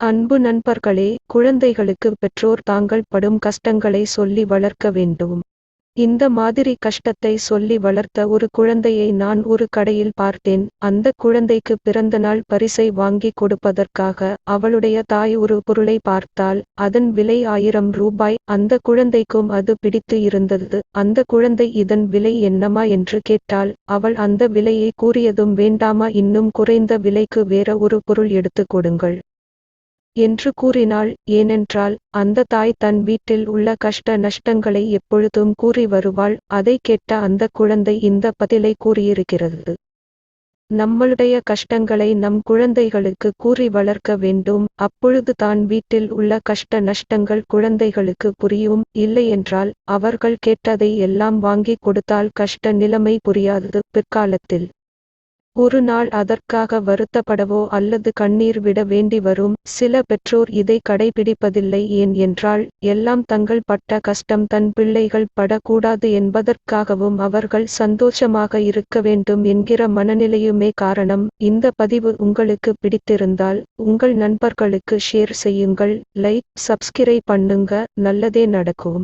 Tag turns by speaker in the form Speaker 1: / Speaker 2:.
Speaker 1: அன்பு நண்பர்களே குழந்தைகளுக்கு பெற்றோர் தாங்கள் படும் கஷ்டங்களை சொல்லி வளர்க்க வேண்டும். இந்த மாதிரி கஷ்டத்தை சொல்லி வளர்த்த ஒரு குழந்தையை நான் ஒரு கடையில் பார்த்தேன். அந்த குழந்தைக்கு பிறந்தநாள் பரிசை வாங்கி கொடுப்பதற்காக அவளுடைய தாய் ஒரு பொருளை பார்த்தால் அதன் விலை ஆயிரம் ரூபாய். அந்த குழந்தைக்கும் அது பிடித்து இருந்தது. அந்த குழந்தை இதன் விலை என்னமா என்று கேட்டால் அவள் அந்த விலையை கூறியதும் வேண்டாமா இன்னும் குறைந்த விலைக்கு வேற ஒரு பொருள் எடுத்து கொடுங்கள். என்று கூறினாள். ஏனென்றால் அந்த தாய் தன் வீட்டில் உள்ள கஷ்ட நஷ்டங்களை எப்பொழுதும் கூறி வருவாள். அதை கேட்ட அந்த குழந்தை இந்த பதிலை கூறியிருக்கிறது. நம்மளுடைய கஷ்டங்களை நம் குழந்தைகளுக்கு கூறி வளர்க்க வேண்டும். அப்பொழுது தான் வீட்டில் உள்ள கஷ்ட நஷ்டங்கள் குழந்தைகளுக்கு புரியும். இல்லையென்றால் அவர்கள் கேட்டதை எல்லாம் வாங்கி கொடுத்தால் கஷ்ட நிலைமை புரியாது. பிற்காலத்தில் ஒரு நாள் அதற்காக வருத்தப்படவோ அல்லது கண்ணீர் விட வேண்டி வரும் சில பெற்றோர் இதை கடைபிடிப்பதில்லை ஏன் என்றால் எல்லாம் தங்கள் பட்ட கஷ்டம் தன் பிள்ளைகள் படக்கூடாது என்பதற்காகவும் அவர்கள் சந்தோஷமாக இருக்க வேண்டும் என்கிற மனநிலையுமே காரணம். இந்த பதிவு உங்களுக்கு பிடித்திருந்தால் உங்கள் நண்பர்களுக்கு ஷேர் செய்யுங்கள் லைக் சப்ஸ்கிரைப் பண்ணுங்க நல்லதே நடக்கும்.